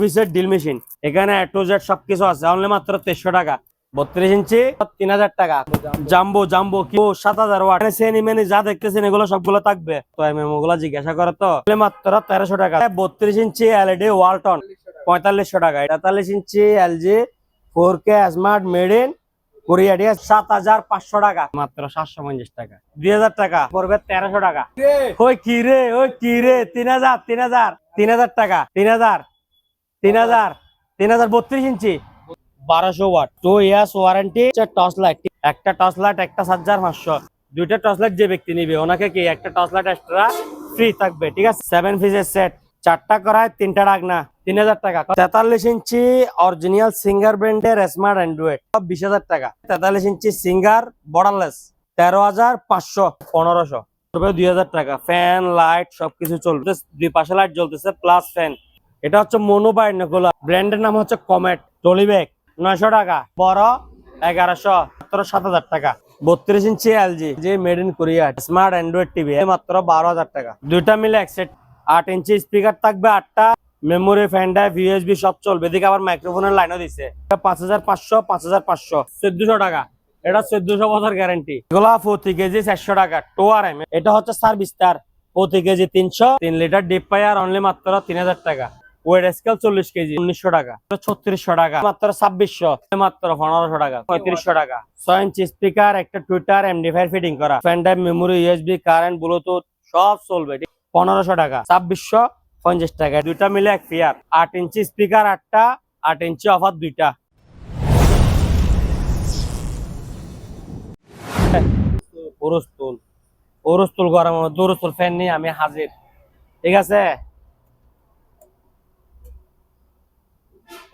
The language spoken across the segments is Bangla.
পিসের ডিল মেশিন এখানে টু জেড সবকিছু আছে অনলি মাত্র তেইশশো টাকা। বত্রিশ ইঞ্চি তিন হাজার টাকা। জাম্বো জাম্বো কি সাত হাজার ওয়াট। সেনি মেনি যা দেখতেছেন এগুলো সবগুলো থাকবে। তো এমএমগুলো জিজ্ঞাসা করে তো মাত্র তেরোশো টাকা। বত্রিশ ইঞ্চি এলইডি ওয়ালটন পঁয়তাল্লিশশো টাকা। তেতাল্লিশ ইঞ্চি LG four K smart made in Korea দিয়ে সাত হাজার পাঁচশো টাকা। মাত্র সাতশো পঞ্চাশ টাকা। দুই হাজার টাকা পড়বে তেরোশো টাকা। ওই কি রে ওই কি রে তিন হাজার তিন হাজার তিন হাজার টাকা। তিন হাজার তিন হাজার তিন হাজার বত্রিশ ইঞ্চি। বারোশো watt two warranty torch light একটা টর্চ লাইট একটা টর্চ লাইট যে নিবে কি একটা টর্চ লাইট এক্সট্রা ফ্রি চারটা করায় তিনটা তেতাল্লিশ ইঞ্চি অরিজিনাল সিঙ্গার ব্র্যান্ডের স্মার্ট অ্যান্ড্রয়েড বিশ হাজার টাকা। তেতাল্লিশ ইঞ্চি সিঙ্গার বর্ডারলেস তেরো হাজার পাঁচশো, পনেরোশো। দুই হাজার টাকা ফ্যান লাইট সবকিছু চলবে দুই পাশে লাইট জ্বলতেছে প্লাস ফ্যান এটা হচ্ছে মোনোবাইড নকুলা ব্র্যান্ডের নাম হচ্ছে কমেট। টলিব্যাগ, নয়শো টাকা। বড়, এগারোশো, মাত্র সাত হাজার টাকা। বত্রিশ ইঞ্চি এলজি যে made in Korea smart android TV মাত্র বারো হাজার টাকা। দুইটা মিলে এক সেট আট ইঞ্চি স্পিকার থাকবে আটটা। মেমোরি ফ্যান ড্রাইভ সব চলবে। এদিকে আবার মাইক্রোফোনের লাইনও দিছে। পাঁচ হাজার পাঁচশো, পাঁচ হাজার পাঁচশো। চোদ্দশো টাকা। এটা চোদ্দশো বছর গ্যারান্টি এগুলো প্রতি কেজি চারশো টাকা। টু আর এম এটা হচ্ছে সার্ভিস তার প্রতি কেজি তিনশো। তিন লিটার ডিপ পায়ার অনলি মাত্র তিন হাজার টাকা। ওয়েট স্কেল চল্লিশ কেজি, উনিশশো টাকা। ছত্রিশশো টাকা, মাত্র ছাব্বিশশো, মাত্র পনেরোশো টাকা, পঁয়ত্রিশশো টাকা। ছয় ইঞ্চি স্পিকার একটা টুইটার এমডি ফাইভ ফিটিং করা। Pen drive memory USB current bluetooth সব চলবে পনেরোশো টাকা, ছাব্বিশশো পঞ্চাশ টাকা, দুইটা মিলে এক পেয়ার আট ইঞ্চি স্পিকার আটটা, আট ইঞ্চি অফার দুইটা। ওরস্তুল ওরস্তুল গরম দোরস্তুল ফ্যান নিয়ে আমি হাজির। ঠিক আছে?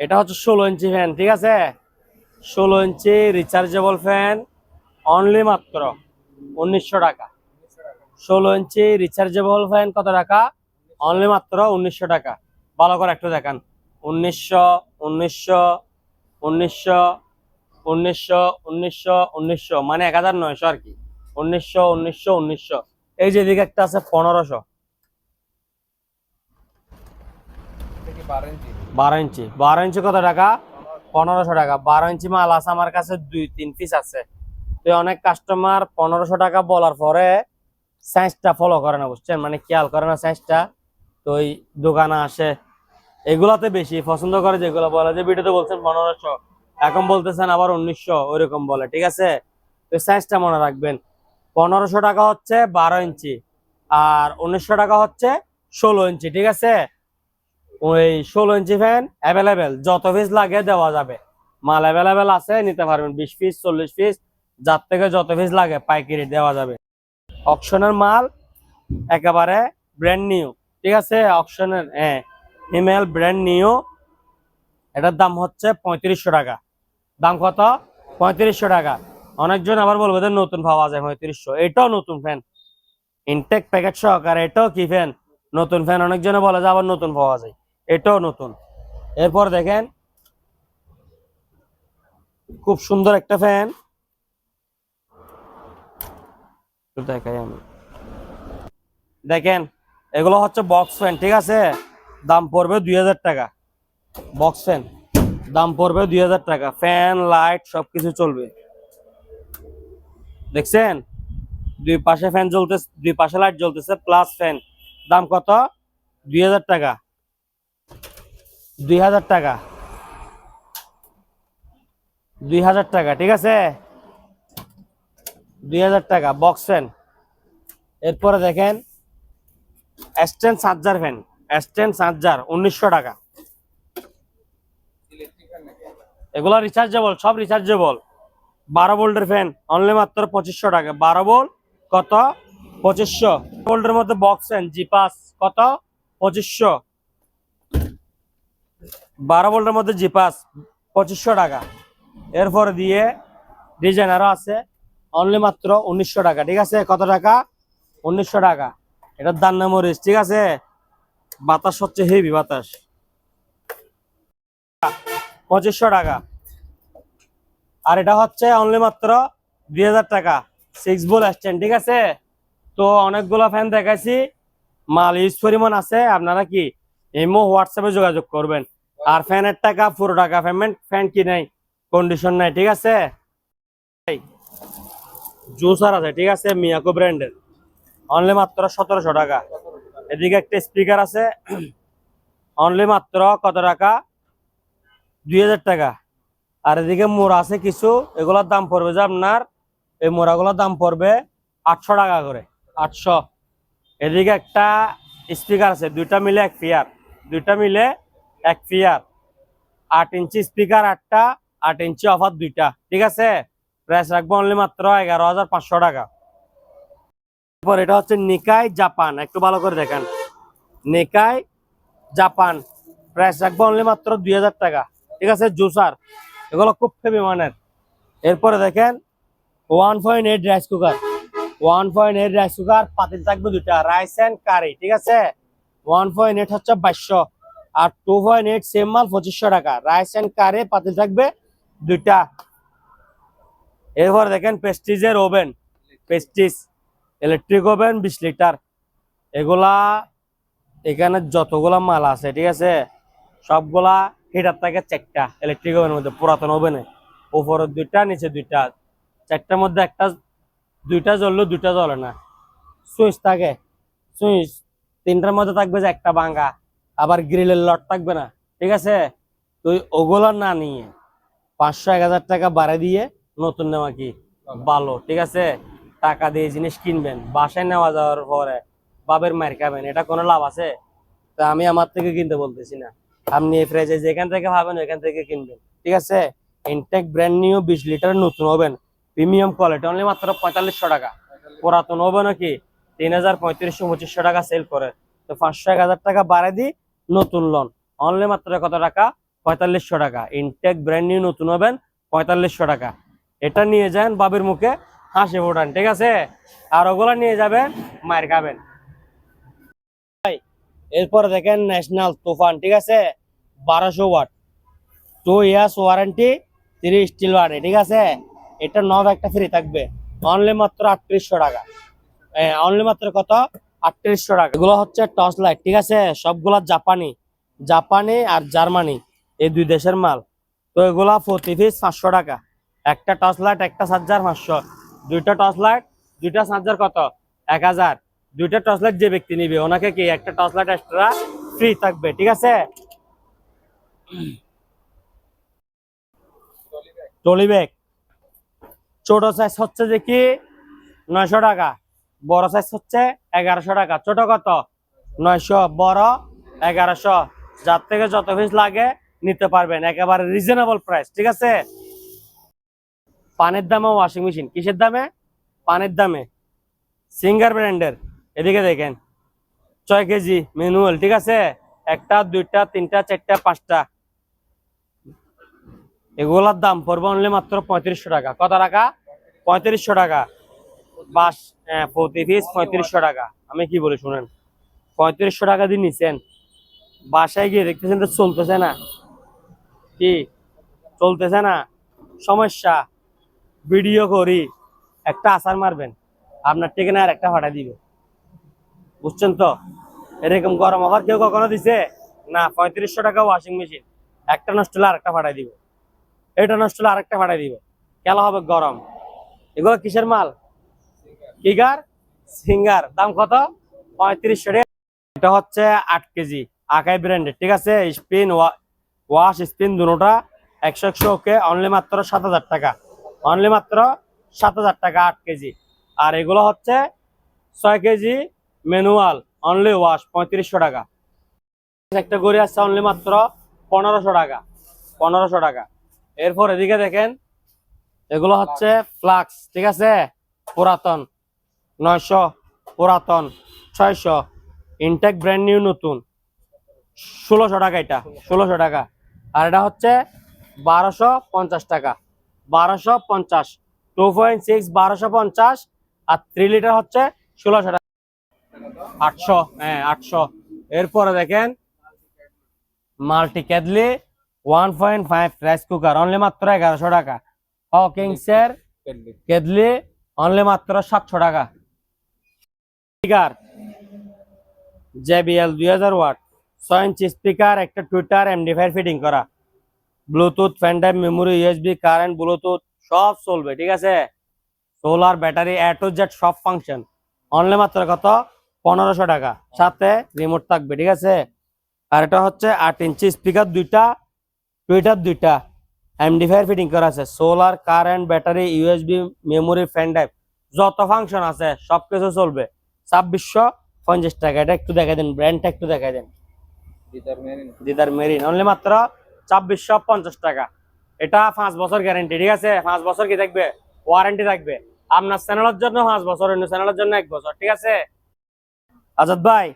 এটা হচ্ছে ষোলো ইঞ্চি ফ্যান ঠিক আছে? ষোলো ইঞ্চি রিচার্জেবল ফ্যান অনলি মাত্র উনিশশো টাকা। ষোলো ইঞ্চি রিচার্জেবল ফ্যান কত টাকা? অনলি মাত্র উনিশশো টাকা। ভালো করে একটু দেখান। উনিশশো উনিশশো উনিশশো উনিশশো উনিশশো উনিশশো মানে এক হাজার নয়শো আর কি। উনিশশো উনিশশো উনিশশো। এই যে দিকে একটা আছে পনেরোশো। বারো ইঞ্চি বারো ইঞ্চি। বারো ইঞ্চি কত টাকা? পনেরোশো টাকা। বারো ইঞ্চি মাল আছে আমার কাছে দুই, তিন পিস আছে। তো অনেক কাস্টমার পনেরোশো টাকা বলার পরে সাইজটা ফলো করে না, বুঝছেন? মানে খেয়াল করে না সাইজটা তো ওই দোকানে আসে। এগুলাতে বেশি। পছন্দ করে যেগুলো বলে। যে ভিডিওতে বলছেন পনেরোশো। এখন বলতেছেন আবার উনিশশো, ওইরকম বলে। ঠিক আছে? তো সাইজটা মনে রাখবেন। পনেরোশো টাকা হচ্ছে বারো ইঞ্চি। আর উনিশশো টাকা হচ্ছে ষোলো ইঞ্চি। ঠিক আছে? ওই ষোলো ইঞ্চি ফ্যান অ্যাভেলেবেল যত পিস লাগে দেওয়া যাবে। মাল অ্যাভেলেবেল আছে, নিতে পারবেন বিশ পিস চল্লিশ পিস যার থেকে যত পিস লাগে পাইকারি দেওয়া যাবে। অকশনের মাল একেবারে ব্র্যান্ড নিউ ঠিক আছে? অকশনের হ্যাঁ ইমেল ব্র্যান্ড নিউ এটার দাম হচ্ছে পঁয়ত্রিশশো টাকা। দাম কত? পঁয়ত্রিশশো টাকা। অনেকজন আবার বলবে যে নতুন পাওয়া যায় পঁয়ত্রিশশো। এটাও নতুন ফ্যান ইনটেক প্যাকেট সহকারে এটাও কি ফ্যান নতুন ফ্যান অনেকজনে বলে যে আবার নতুন পাওয়া যায়। এটাও নতুন। এরপর দেখেন, খুব সুন্দর একটা ফ্যান দেখাই আমি। দেখেন, এগুলো হচ্ছে বক্স ফ্যান ঠিক আছে? দাম পড়বে দুই হাজার টাকা। বক্স ফ্যান দাম পড়বে দুই হাজার টাকা। ফ্যান লাইট সবকিছু চলবে। দেখছেন? দুই পাশে ফ্যান জ্বলতেছে দুই পাশে লাইট জ্বলতেছে প্লাস ফ্যান দাম কত? দুই হাজার টাকা। দুই হাজার টাকা। দুই হাজার টাকা, ঠিক আছে? দুই হাজার টাকা বক্স ফ্যান এরপরে দেখেন stand charger fan stand charger উনিশশো টাকা। এগুলো রিচার্জেবল সব রিচার্জেবল বারো ভোল্টের ফ্যান অনলি মাত্র পঁচিশশো টাকা। বারো ভোল্ট কত? পঁচিশশো। ভোল্টের মধ্যে বক্স ফ্যান জিপাস কত? পঁচিশশো। বারো ভোল্টের মধ্যে জিপাস পঁচিশশো টাকা। এরপর দিয়ে ডিজাইন আরও আছে অনলি মাত্র উনিশশো টাকা, ঠিক আছে? কত টাকা? উনিশশো টাকা। এটার দাম নাম মরিচ ঠিক আছে? বাতাস হচ্ছে হেভি বাতাস। পঁচিশশো টাকা। আর এটা হচ্ছে অনলি মাত্র দুই হাজার টাকা। সিক্স বল স্ট্যান্ড ঠিক আছে? তো অনেকগুলো ফ্যান দেখাইছি। মাল ইউজ পরিমাণ আছে, আপনারা কি এমও হোয়াটসঅ্যাপে যোগাযোগ করবেন। আর ফ্যানের টাকা পুরো টাকা পেমেন্ট ফ্যান কি নাই কন্ডিশন নাই, ঠিক আছে? জুসার আছে, ঠিক আছে, মিয়াকো ব্র্যান্ডের। অনলি মাত্র সতেরোশো টাকা। এদিকে একটা স্পিকার আছে অনলি মাত্র কত টাকা? দুই হাজার টাকা। আর এদিকে মোড়া আছে কিছু, এগুলোর দাম পড়বে যে আপনার, এই মোড়াগুলোর দাম পড়বে আটশো টাকা করে, আটশো। এদিকে একটা স্পিকার আছে, দুইটা মিলে এক ফিয়ার দুইটা মিলে এক ফিয়ার, আট ইঞ্চি স্পিকার আটটা, আট ইঞ্চি অফার দুইটা, ঠিক আছে? প্রাইস রাখব অনলি মাত্র এগারো হাজার পাঁচশো টাকা। তারপর এটা হচ্ছে নিকাই জাপান একটু ভালো করে দেখেন। নিকাই জাপান প্রাইস রাখব অনলি মাত্র দুই হাজার টাকা, ঠিক আছে, জুসার। এগুলো খুব হেভি মানের। এরপরে দেখেন one point eight rice cooker one point eight rice cooker পাতিল থাকবে দুটা রাইস অ্যান্ড কারি ঠিক আছে? ওয়ান পয়েন্ট এইট হচ্ছে বাইশশো। আর টু পয়েন্ট এইট সেম মাল পঁচিশশো টাকা। রাইস অ্যান্ড কারে পাতিল থাকবে দুইটা। এরপর দেখেন পেস্টিজের ওভেন পেস্টিস ইলেকট্রিক ওভেন বিশ লিটার এগুলা এখানে যতগুলা মাল আছে, ঠিক আছে? সবগুলা হিটার থাকে চারটা ইলেকট্রিক ওভেনের মধ্যে, পুরাতন ওভেনে উপরের দুইটা নিচে দুইটা। চারটার মধ্যে একটা, দুইটা জ্বললো দুইটা জ্বলে না। সুইচ থাকে। সুইচ তিনটার মধ্যে থাকবে যে একটা ভাঙ্গা। আবার গ্রিলের লট থাকবে না, ঠিক আছে? তো ওগুলো না নিয়ে পাঁচশো, এক হাজার টাকা বাড়ে দিয়ে নতুন নেওয়া কি? ভালো, ঠিক আছে? টাকা দিয়ে জিনিস কিনবেন, বাসায় নেওয়া যাওয়ার পরে বাবের মার খাবেন, এটা কোনো লাভ আছে? তা আমি আমার থেকে কিনতে বলতেছি না। আপনি এই ফ্রেজে যেখান থেকে ভাবেন, ওইখান থেকে কিনবেন, ঠিক আছে? ইনটেক ব্র্যান্ড নিউ বিশ লিটার নতুন হবেন প্রিমিয়াম কোয়ালিটি অনলি মাত্র পঁয়তাল্লিশশো টাকা। পুরাতন হবে নাকি তিন হাজার পঁয়ত্রিশশো, পঁচিশশো টাকা সেল করে। তো পাঁচশো, এক হাজার টাকা বাড়াই দিই নতুন লোন অনলি মাত্র কত টাকা? পঁয়তাল্লিশশো টাকা। ইনটেক ব্র্যান্ড নিউ নতুন হবেন, পঁয়তাল্লিশশো টাকা। এটা নিয়ে যান বাবির মুখে হাসি ফোটান, ঠিক আছে? আর ওগুলো নিয়ে যাবেন, মায়ের খাবেন। এরপরে দেখেন ন্যাশনাল তুফান, ঠিক আছে? বারোশো ওয়াট। টু ইয়ার্স ওয়ারেন্টি তিরিশ স্টিল ওয়ার্ডে ঠিক আছে? এটা নব একটা ফ্রি থাকবে। অনলি মাত্র আটত্রিশশো টাকা। অনলি মাত্র কত? আটত্রিশশো টাকা। এগুলো হচ্ছে টর্চ লাইট, ঠিক আছে? সবগুলা জাপানি জাপানি আর জার্মানি, এই দুই দেশের মাল। তো এগুলা প্রতি পিস পাঁচশো টাকা। একটা টর্চ লাইট, একটা চার্জার পাঁচশো। দুইটা টর্চ লাইট, দুইটা চার্জার কত? এক হাজার। দুইটা টর্চ লাইট যে ব্যক্তি নিবে, ওনাকে কি একটা টর্চ লাইট এক্সট্রা ফ্রি থাকবে, ঠিক আছে? Trolley bag. ছোট সাইজ হচ্ছে যে কি? নয়শো টাকা। বড় সাইজ হচ্ছে এগারোশো টাকা। ছোট কত? নয়শো। বড় এগারোশো। যার থেকে যত পিস লাগে নিতে পারবেন। একেবারে রিজনেবল প্রাইস ঠিক আছে? পানের দামে ওয়াশিং মেশিন কিসের দামে? পানের দামে। সিঙ্গার ব্র্যান্ডের এদিকে দেখেন। ছয় কেজি ম্যানুয়াল ঠিক আছে? একটা, দুইটা, তিনটা, চারটা, পাঁচটা। এগুলার দাম পড়বে অনলি মাত্র পঁয়ত্রিশশো টাকা। কত টাকা? পঁয়ত্রিশশো টাকা। বাস প্রতি পিস পঁয়ত্রিশশো টাকা। আমি কি বলি শুনেন? পঁয়ত্রিশশো টাকা দিয়ে নিচ্ছেন বাসায় গিয়ে দেখতেছেন তো চলতেছে না। কি? চলতেছে না? সমস্যা। ভিডিও করি। একটা আসার মারবেন। আপনার ঠিকানা আর একটা ভাড়া দিবে। বুঝছেন তো? এরকম গরম আবার কেউ কখনো দিছে? না, পঁয়ত্রিশশো টাকা ওয়াশিং মেশিন একটা নষ্ট হলে আরেকটা ভাড়া দিবে। এটা নষ্ট হলে আরেকটা ভাড়া দিবে। খেলা হবে গরম। এগুলো কিসের মাল? কিগার সিঙ্গার দাম কত? পঁয়ত্রিশশো টাকা। এটা হচ্ছে আট কেজি। আকাই ব্র্যান্ডের ঠিক আছে? স্পিন ওয়াশ স্পিন দুটোটা একশো একশো ওকে অনলি মাত্র সাত হাজার টাকা। অনলি মাত্র সাত হাজার টাকা, আট কেজি। আর এগুলো হচ্ছে ছয় কেজি ম্যানুয়াল অনলি ওয়াশ পঁয়ত্রিশশো টাকা। একটা গড়ি আছে অনলি মাত্র পনেরোশো টাকা। পনেরোশো টাকা। এরপর এদিকে দেখেন, এগুলো হচ্ছে ফ্লাক্স, ঠিক আছে? পুরাতন। নয়শো পুরাতন ছয়শো। ইনটেক ব্র্যান্ড নিউ নতুন। ষোলোশো টাকা এটা ষোলোশো টাকা। আর এটা হচ্ছে বারোশো পঞ্চাশ টাকা বারোশো পঞ্চাশ। টু পয়েন্ট সিক্স বারোশো পঞ্চাশ। আর থ্রি লিটার হচ্ছে ষোলোশো টাকা। আটশো হ্যাঁ আটশো। এরপরে দেখেন multi ক্যাডলি one point five rice cooker only মাত্র এগারোশো টাকা। হকিংসের কেদলি অনলি মাত্র সাতশো টাকা। স্পিকার, জেবিএল দুই হাজার ওয়াট, ছয় ইঞ্চি স্পিকার, একটা টুইটার, এমডি ফাইভ ফিটিং করা, bluetooth pen drive, memory, USB, current, bluetooth, সব চলবে, ঠিক আছে? সোলার ব্যাটারি টু জেড সব ফাংশন অনলি মাত্র কত? পনেরোশো টাকা। সাথে রিমোট থাকবে, ঠিক আছে? আর এটা হচ্ছে আট ইঞ্চি স্পিকার দুইটা, টুইটার দুইটা। এমডি ফাইভ ফিটিং করা আছে। Solar current battery USB, memory pen drive, যত ফাংশন আছে সব কিছু চলবে। ছাব্বিশশো পঞ্চাশ টাকা। এটা একটু দেখাই দেন ব্র্যান্ডটা একটু দেখাই দেন। দিদার মেরিন। অনলি মাত্র ছাব্বিশশো পঞ্চাশ টাকা। এটা পাঁচ বছর গ্যারেন্টি ঠিক আছে? পাঁচ বছর কি থাকবে? ওয়ারেন্টি থাকবে। আপনার চ্যানেলের জন্য পাঁচ বছর অন্য চ্যানেলের জন্য এক বছর ঠিক আছে? আজাদ ভাই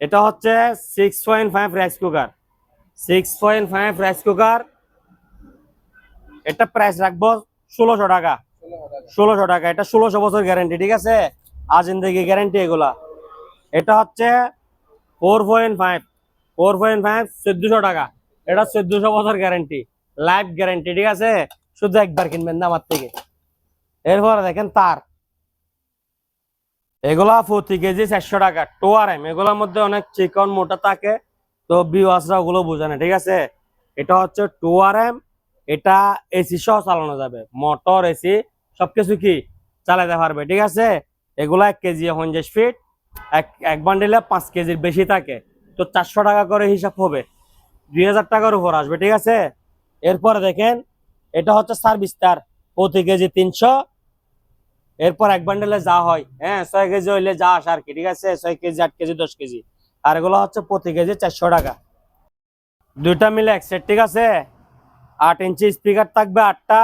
এটা হচ্ছে six point five rice cooker six point five rice cooker এটা প্রাইস রাখব ষোলোশো টাকা। ষোলোশো টাকা এটা ষোলোশো বছর গ্যারেন্টি ঠিক আছে? আজিন্দেগি গ্যারেন্টি এগুলা। এটা হচ্ছে four point five four point five চোদ্দশো টাকা। এটা চোদ্দশো বছর গ্যারেন্টি লাইফ গ্যারেন্টি ঠিক আছে? শুধু একবার কিনবেন না আমার থেকে। এরপরে দেখেন তার। এগুলা প্রতি কেজি চারশো টাকা। টোয়ার এম এগুলোর মধ্যে অনেক চিকন মোটা থাকে, তো বিওয়াসরা ওগুলো বোঝে না, ঠিক আছে? এটা হচ্ছে টোয়ার এম এটা এসি সহ চালানো যাবে। মোটর এসি সবকিছু কি? চালাতে পারবে, ঠিক আছে? এগুলা এক কেজি পঞ্চাশ ফিট, এক এক বান্ডিলে পাঁচ কেজির বেশি থাকে। তো চারশো টাকা করে হিসাব হবে। দুই হাজার টাকার উপর আসবে, ঠিক আছে? এরপরে দেখেন, এটা হচ্ছে সার্ভিস তার। প্রতি কেজি তিনশো। এরপর এক বান্ডেলে যা হয় হ্যাঁ ছয় কেজি হইলে যা আসে আর কি, ঠিক আছে? ছয় কেজি, আট কেজি, দশ কেজি। আর এগুলো হচ্ছে প্রতি কেজি চারশো টাকা। দুইটা মিলে এক সেট, ঠিক আছে? আট ইঞ্চি স্পিকার থাকবে আটটা,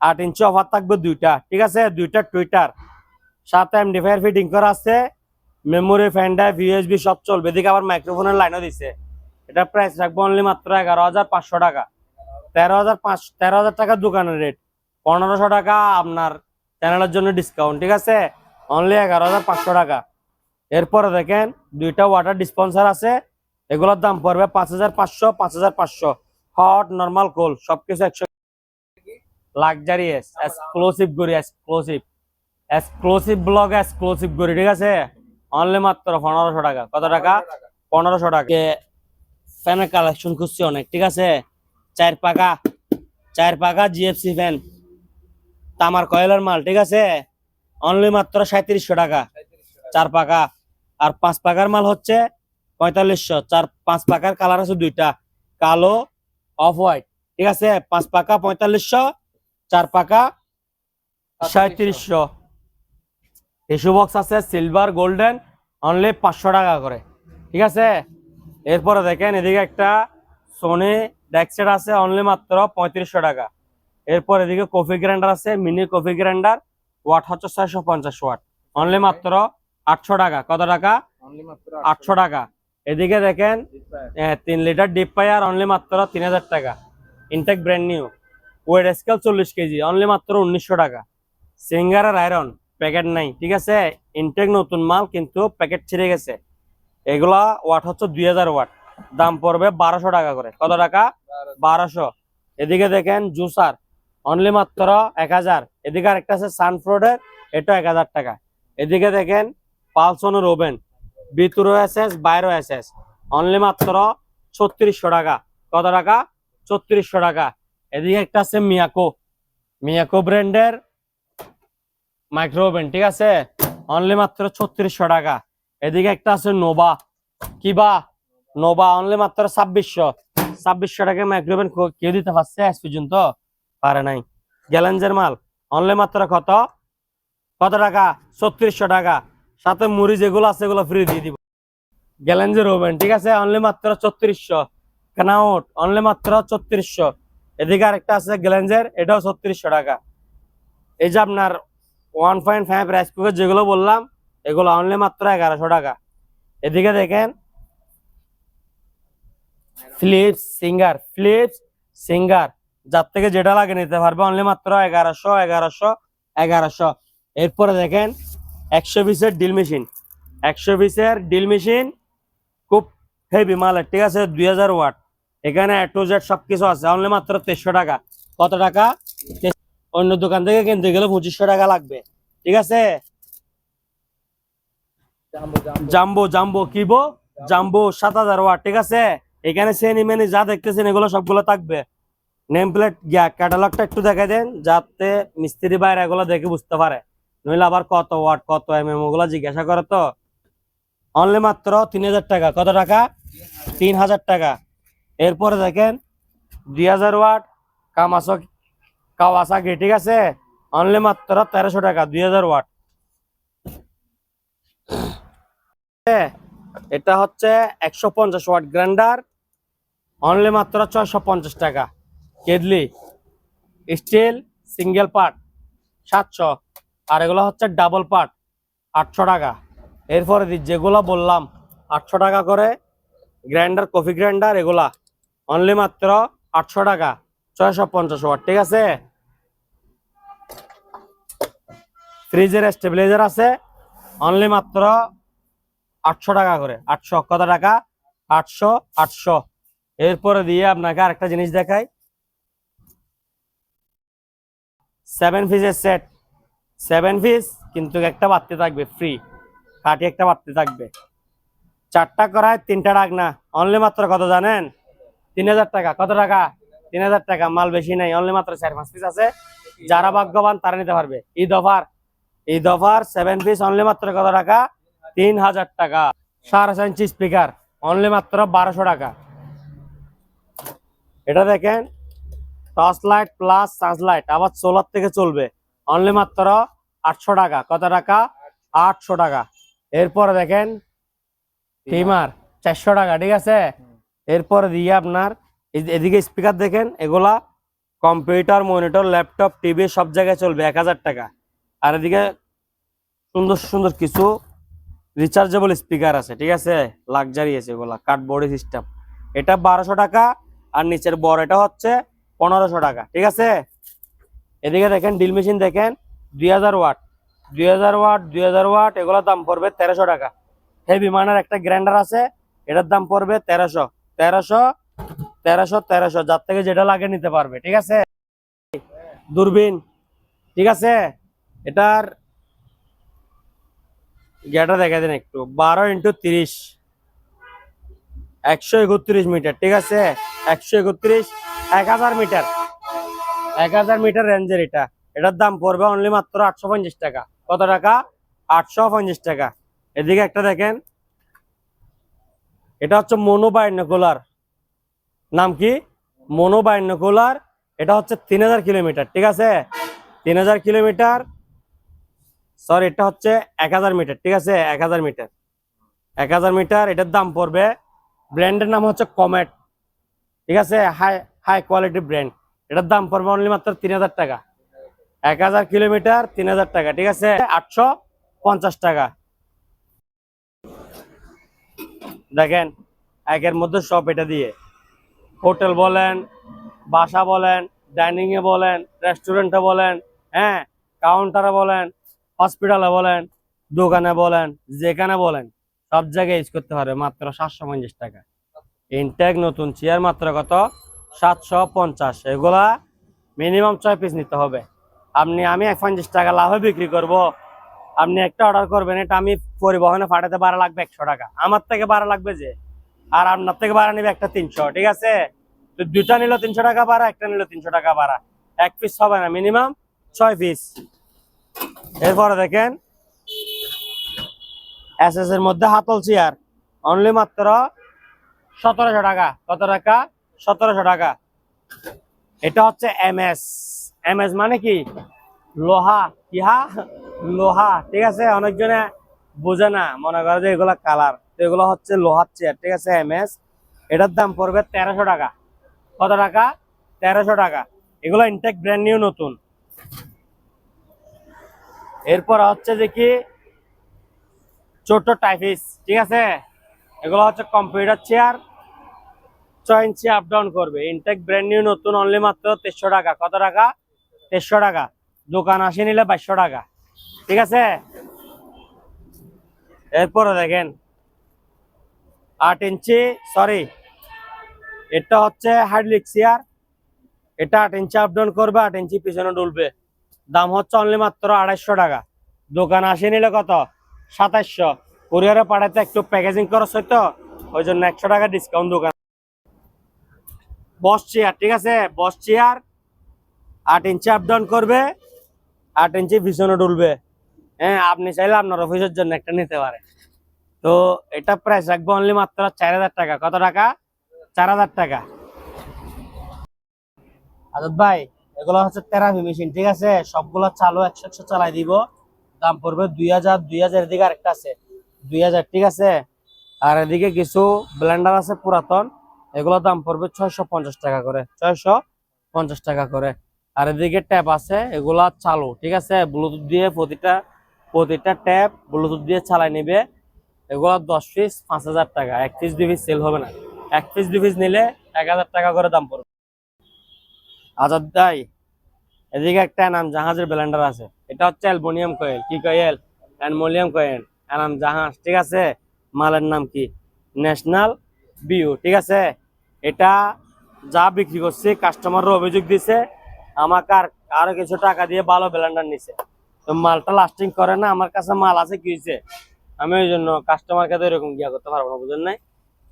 আট ইঞ্চি অফার থাকবে দুইটা, ঠিক আছে? দুইটা টুইটার। সাথে এমডি ফায়ার ফিটিং করা আছে। মেমোরি ফ্যান ড্রাইভ ইউএসবি সব চলবে। এদিকে আবার মাইক্রোফোনের লাইনও দিছে। এটা প্রাইস রাখব অনলি মাত্র এগারো হাজার পাঁচশো টাকা। তেরো হাজার পাঁচ তেরো হাজার টাকা দোকানের রেট পনেরোশো টাকা আপনার চ্যানেলের জন্য ডিসকাউন্ট ঠিক আছে? অনলি এগারো হাজার পাঁচশো টাকা। এরপরে দেখেন, দুইটা ওয়াটার ডিসপেন্সার আছে। এগুলোর দাম পড়বে পাঁচ হাজার পাঁচশো, পাঁচ হাজার পাঁচশো। হট নর্মাল কোল সবকিছু একশো লাক্সারি এক্সক্লুসিভ গড়ি এক্সক্লুসিভ এক্সক্লুসিভ ব্লগ এক্সক্লুসিভ গড়ি ঠিক আছে? অনলি মাত্র পনেরোশো টাকা। কত টাকা? পনেরোশো টাকা। ফ্যানের কালেকশন খুঁজছি অনেক, ঠিক আছে? চার পাকা চার পাকা জিএফসি ফ্যান তামার কয়েলের মাল, ঠিক আছে? অনলি মাত্র সাঁত্রিশশো টাকা। চার পাকা। আর পাঁচ পাকার মাল হচ্ছে পঁয়তাল্লিশশো। চার, পাঁচ পাকার কালার আছে দুইটা, কালো অফ হোয়াইট ঠিক আছে? পাঁচ পাকা পঁয়তাল্লিশশো, চার পাকা সাঁত্রিশশো টিস্যু বক্স আছে সিলভার গোল্ডেন অনলি পাঁচশো টাকা করে। ঠিক আছে? এরপরে দেখেন এদিকে একটা সোনি ডেক্সেট আছে অনলি মাত্র পঁয়ত্রিশশো টাকা। এরপর এদিকে কফি গ্রাইন্ডার আছে মিনি কফি গ্রাইন্ডার ওয়াট হচ্ছে ছয়শো পঞ্চাশ ওয়াট অনলি মাত্র আটশো টাকা। কত টাকা? আটশো। টাকা। এদিকে দেখেন তিন লিটার ডিপ পায়ার অনলি মাত্র তিন হাজার টাকা। Intact brand new weight scale চল্লিশ কেজি অনলি মাত্র উনিশশো টাকা। সিঙ্গারের আয়রন প্যাকেট নাই ঠিক আছে? ইনটেক নতুন মাল কিন্তু প্যাকেট ছিঁড়ে গেছে। এগুলা ওয়াট হচ্ছে দুই হাজার ওয়াট দাম পড়বে বারোশো টাকা করে। কত টাকা? বারোশো। এদিকে দেখেন জুসার। অনলি মাত্র এক হাজার। এদিকে আরেকটা আছে সানফ্রোডের এটা এক হাজার টাকা। এদিকে দেখেন পালসনের ওভেন। ভিতরও এসএস বাইরেও এসএস। অনলি মাত্র ছত্রিশশো টাকা। কত টাকা? ছত্রিশশো টাকা। এদিকে একটা আছে মিয়াকো। মিয়াকো ব্র্যান্ডের মাইক্রো ওভেন ঠিক আছে? অনলি মাত্র ছত্রিশশো টাকা। এদিকে একটা আছে নোভা কিবা নোভা অনলি মাত্র ছাব্বিশশো। ছাব্বিশশো টাকা মাইক্রো ওভেন কেউ দিতে পারছে আজ পর্যন্ত? পারে নাই। গ্যালেঞ্জের মাল। অনলি মাত্র কত? কত টাকা? ছত্রিশশো টাকা। সাথে মুড়ি যেগুলো আছে এগুলো ফ্রি দিয়ে দিব। গ্যালেঞ্জের ওভেন ঠিক আছে? অনলি মাত্র ছত্রিশশো। কানাউট অনলি মাত্র ছত্রিশশো। এদিকে আরেকটা আছে গ্যালেঞ্জের এটাও ছত্রিশশো টাকা। এই যে আপনার one point five rice cooker যেগুলো বললাম, এগুলো অনলি মাত্র এগারোশো টাকা। এদিকে দেখেন ফ্লিপস সিঙ্গার ফ্লিপস সিঙ্গার যার থেকে যেটা লাগে নিতে পারবে অনলি মাত্র এগারোশো এগারোশো এগারোশো। এরপরে দেখেন, একশো পিসের ডিল মেশিন একশো পিসের ডিল মেশিন খুব হেভি মালের, ঠিক আছে? দুই হাজার ওয়াট। এখানে টু জেড সবকিছু আছে অনলি মাত্র তেইশশো টাকা। কত টাকা? অন্য দোকান থেকে কিনতে গেলে পঁচিশশো টাকা লাগবে। ঠিক আছে? Jumbo jumbo. কিবো জাম্বো সাত হাজার ওয়াট ঠিক আছে? এখানে সেনি মেনি যা দেখতেছেন এগুলো সবগুলো থাকবে। নেম প্লেট ক্যাটালগটা একটু দেখে দেন যাতে মিস্ত্রি বাইরে এগুলো দেখে বুঝতে পারে। নইলে আবার কত ওয়াট কত এম এম ওগুলো জিজ্ঞাসা করে তো। অনলি মাত্র তিন হাজার টাকা। কত টাকা? তিন হাজার টাকা। এরপরে দেখেন দুই হাজার ওয়াট কামাসো কাওয়াসাকি ঠিক আছে? অনলি মাত্র তেরোশো টাকা, দুই হাজার ওয়াট। এটা হচ্ছে একশো পঞ্চাশ ওয়াট গ্রাইন্ডার অনলি মাত্র ছয়শো পঞ্চাশ টাকা। কেডলি স্টিল, সিঙ্গেল পার্ট, সাতশো। আর এগুলো হচ্ছে ডাবল পার্ট, আটশো টাকা। এরপরে যেগুলো বললাম, আটশো টাকা করে গ্রাইন্ডার, কফি গ্রাইন্ডার, এগুলা। অনলি মাত্র আটশো টাকা, ছয়শো পঞ্চাশ ওয়াট, ঠিক আছে? ফ্রিজের স্টেবিলাইজার আছে। অনলি মাত্র আটশো টাকা করে। আটশো কত টাকা? আটশো আটশো। এরপরে দিয়ে আপনাকে আরেকটা জিনিস দেখাই। সেভেন পিসের সেট সেভেন পিস কিন্তু একটা বাড়তে থাকবে ফ্রি কাঠি একটা বাড়তে থাকবে। চারটা করায় তিনটা ডাক না অনলি মাত্র কত জানেন? তিন হাজার টাকা। কত টাকা? তিন হাজার টাকা। মাল বেশি নাই। অনলি মাত্র চার, পাঁচ পিস আছে। যারা ভাগ্যবান তারা নিতে পারবে। ঈদ অফার। ঈদ দফার সেভেন পিস অনলি মাত্র কত টাকা? তিন হাজার টাকা। সাড়ে ছয় ইঞ্চি স্পিকার অনলি মাত্র বারোশো টাকা। এটা দেখেন torch light plus charge light আবার সোলার থেকে চলবে। অনলি মাত্র আটশো টাকা। কত টাকা? আটশো টাকা। এরপরে দেখেন টিমার চারশো টাকা, ঠিক আছে? এরপরে দিয়ে আপনার এদিকে স্পিকার দেখেন, এগুলা কম্পিউটার মনিটর ল্যাপটপ টিভি সব জায়গায় চলবে, এক হাজার টাকা। আর এদিকে সুন্দর সুন্দর কিছু রিচার্জেবল স্পিকার আছে, ঠিক আছে? লাক্সারি আছে এগুলা কার্ডবোর্ড সিস্টেম এটা বারোশো টাকা, আর নিচের বড় এটা হচ্ছে পনেরোশো টাকা, ঠিক আছে? এদিকে দেখেন ডিল মেশিন দেখেন, দুই হাজার ওয়াট। দুই হাজার ওয়াট, দুই হাজার ওয়াট, এগুলোর দাম পড়বে তেরোশো টাকা। হেভি মানের একটা গ্রাইন্ডার আছে, এটার দাম পড়বে তেরোশো। তেরোশো তেরোশো তেরোশো, যার থেকে যেটা লাগে নিতে পারবে, ঠিক আছে? দূরবীন, ঠিক আছে? এটার গেটা দেখা দেন একটু। বারো ইন্টু তিরিশ। একশো একত্রিশ মিটার, ঠিক আছে? একশো একত্রিশ, এক হাজার মিটার। এক হাজার মিটার রেঞ্জের এটা। এটার দাম পড়বে অনলি মাত্র আটশো পঞ্চাশ টাকা। কত টাকা? আটশো পঞ্চাশ টাকা। এদিকে একটা দেখেন। এটা হচ্ছে মনো বাইনোকুলার নাম কি? মনো বাইনোকুলার এটা হচ্ছে তিন হাজার কিলোমিটার, ঠিক আছে? তিন হাজার কিলোমিটার সরি এটা হচ্ছে এক হাজার মিটার, ঠিক আছে? এক হাজার মিটার। এক হাজার মিটার, এটার দাম পড়বে। ব্র্যান্ডের নাম হচ্ছে কমেট ঠিক আছে? হাই হাই কোয়ালিটি ব্র্যান্ড এটার দাম পড়বে অনলি মাত্র তিন হাজার টাকা। এক হাজার কিলোমিটার, তিন হাজার টাকা, ঠিক আছে? আটশো পঞ্চাশ টাকা। দেখেন, একের মধ্যে সব এটা দিয়ে। হোটেল বলেন, বাসা বলেন ডাইনিং এ বলেন, রেস্টুরেন্টে বলেন হ্যাঁ? কাউন্টারে বলেন হসপিটালে বলেন, দোকানে বলেন, যেখানে বলেন, সব জায়গায় ইউজ করতে পারবে, মাত্র সাতশো পঞ্চাশ টাকা। ইনটেক নতুন চেয়ার মাত্র কত? সাতশো পঞ্চাশ। এগুলা মিনিমাম ছয় পিস নিতে হবে। আপনি, আমি এক পঞ্চাশ টাকা লাভে বিক্রি করব। আপনি একটা অর্ডার করবেন, এটা আমি পরিবহনে পাঠাতে বাড়া লাগবে একশো টাকা। আমার থেকে বাড়া লাগবে যে, আর আপনার থেকে ভাড়া নিবে একটা তিনশো, ঠিক আছে? তো দুটা নিল তিনশো টাকা ভাড়া একটা নিল তিনশো টাকা ভাড়া এক পিস হবে না মিনিমাম ছয় পিস এরপরে দেখেন এস এস এর মধ্যে হাতল চেয়ার অনলি মাত্র সতেরোশো টাকা। কত টাকা? সতেরোশো টাকা। এটা হচ্ছে এম এস এম এস মানে কি? লোহা। কি হা লোহা। ঠিক আছে? অনেকজনে বোঝে না। মনে করে যে এগুলা কালার তো এগুলো হচ্ছে লোহার চেয়ার ঠিক আছে এম এস এটার দাম পড়বে তেরোশো টাকা। কত টাকা? তেরোশো টাকা। এগুলো ইনটেক ব্র্যান্ড নিউ নতুন। এরপর হচ্ছে যে কি? ছোট টাইফিস ঠিক আছে? এগুলো হচ্ছে কম্পিউটার চেয়ার ছয় ইঞ্চি আপ ডাউন করবে। ইনটেক ব্র্যান্ড নিউ নতুন অনলি মাত্র তেরোশো টাকা। কত টাকা? তেরোশো টাকা। দোকান আসে নিলে বাইশশো টাকা। ঠিক আছে? এরপরে দেখেন, আট ইঞ্চি সরি এটা হচ্ছে হাইড্রিক চেয়ার এটা আট ইঞ্চি আপ ডাউন করবে, আট ইঞ্চি পিছনে ডুলবে দাম হচ্ছে অনলি মাত্র আড়াইশো টাকা। দোকান আসে নিলে কত? সাতাইশশো। কুরিয়ারে পাঠাতে একটু প্যাকেজিং খরচ হয়তো ওই জন্য একশো টাকা ডিসকাউন্ট দোকান। বস চেয়ার ঠিক আছে? বস চেয়ার আট ইঞ্চি আপ ডাউন করবে, আট ইঞ্চি পিছনে ডুলবে হ্যাঁ আপনি চাইলে আপনার অফিসের জন্য একটা নিতে পারে তো এটা প্রাইস রাখব অনলি মাত্র চার হাজার টাকা। কত টাকা? চার হাজার টাকা। আজাদ ভাই এগুলো হচ্ছে থেরাপি মেশিন, ঠিক আছে? সবগুলো চালু একশো একশো চালাই দিব। দাম পড়বে দুই হাজার দুই হাজার, এদিকে আরেকটা আছে। দুই হাজার, ঠিক আছে? আর এদিকে কিছু ব্লেন্ডার আছে পুরাতন। এগুলোর দাম পড়বে ছয়শো পঞ্চাশ টাকা করে। ছয়শো পঞ্চাশ টাকা করে। আর এদিকে ট্যাপ আছে, এগুলা চালু, ঠিক আছে? ব্লুটুথ দিয়ে প্রতিটা প্রতিটা ট্যাপ ব্লুটুথ দিয়ে চালাই নিবে। এগুলো দশ পিস পাঁচ হাজার টাকা। এক পিস দুই পিস সেল হবে না। এক পিস দুই পিস নিলে এক হাজার টাকা করে দাম পড়বে। আজাদ ভাই এদিকে একটা নাম জাহাজের ব্লেন্ডার আছে। এটা হচ্ছে অ্যালবোনিয়াম কয়েল কি কয়েল অ্যালমোনিয়াম কয়েল নাম জাহাজ, ঠিক আছে? মালের নাম কি? ন্যাশনাল বিউ ঠিক আছে? এটা যা বিক্রি করছে কাস্টমাররা অভিযোগ দিছে, আমাকে আর আরও কিছু টাকা দিয়ে ভালো ব্লেন্ডার নিছে। তো মালটা লাস্টিং করে না, আমার কাছে মাল আছে, কি হয়েছে আমি ওই জন্য কাস্টমারকে তো এরকম গিয়া করতে পারব না, বুঝলেন নাই?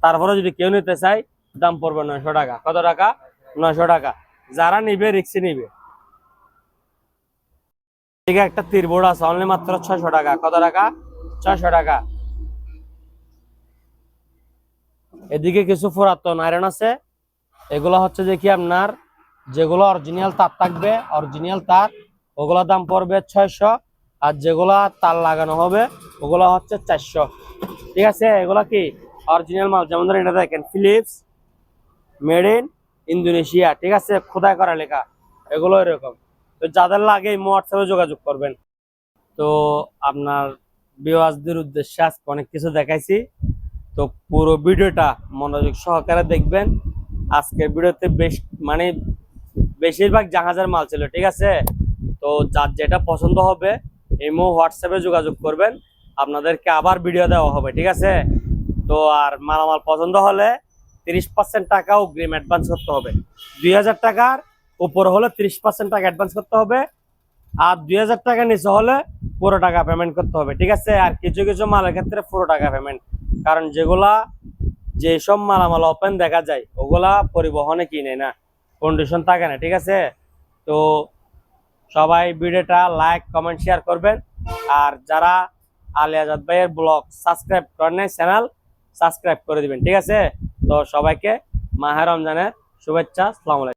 তারপরে যদি কেউ নিতে চাই দাম পড়বে নয়শো টাকা। কত টাকা? নয়শো টাকা। যারা নিবে, রিক্সি নিবে। ঠিক একটা তীরবোর্ড আছে অনলি মাত্র ছয়শো টাকা। কত টাকা? ছয়শো টাকা। এদিকে কিছু পুরাতন আয়রন আছে। এগুলো হচ্ছে যে কি আপনার? যেগুলো অরিজিনাল তার থাকবে অরিজিনাল তার। ওগুলো দাম পড়বে ছয়শো। আর যেগুলা তার লাগানো হবে, ওগুলো হচ্ছে চারশো। ঠিক আছে? এগুলা কি? অরিজিনাল মাল। যেমন ধরেন এটা দেখেন ফিলিপস মেড ইন ইন্দোনেশিয়া, ঠিক আছে? খোদাই করা লেখা। এগুলো এরকম। তো যাদের লাগে এই হোয়াটসঅ্যাপে যোগাযোগ করবেন। তো আপনার বিওয়াজদের উদ্দেশ্যে আজকে অনেক কিছু দেখাইছি। তো পুরো ভিডিওটা মনোযোগ সহকারে দেখবেন। আজকের ভিডিওতে বেশ মানে বেশিরভাগ জাহাজের মাল ছিল, ঠিক আছে? তো যার যেটা পছন্দ হবে এমও হোয়াটসঅ্যাপে যোগাযোগ করবেন। আপনাদেরকে আবার ভিডিও দেওয়া হবে, ঠিক আছে? তো আর মালামাল পছন্দ হলে তিরিশ পার্সেন্ট টাকা অগ্রিম অ্যাডভান্স করতে হবে। দুই হাজার টাকার উপর হলে তিরিশ পার্সেন্ট টাকা অ্যাডভান্স করতে হবে। আর দুই হাজার টাকা নিচে হলে পুরো টাকা পেমেন্ট করতে হবে, ঠিক আছে? আর কিছু কিছু মালের ক্ষেত্রে পুরো টাকা পেমেন্ট কারণ যেগুলা যেসব মালামাল ওপেন দেখা যায়, ওগুলা পরিবহনে কিনে না কন্ডিশন থাকে না, ঠিক আছে? তো সবাই ভিডিওটা লাইক কমেন্ট শেয়ার করবেন। আর যারা আলী আজাদ ভাইয়ের ব্লগ সাবস্ক্রাইব করেন চ্যানেল সাবস্ক্রাইব করে দিবেন, ঠিক আছে? তো সবাইকে মাহে রমজানের শুভেচ্ছা আলাইকুম।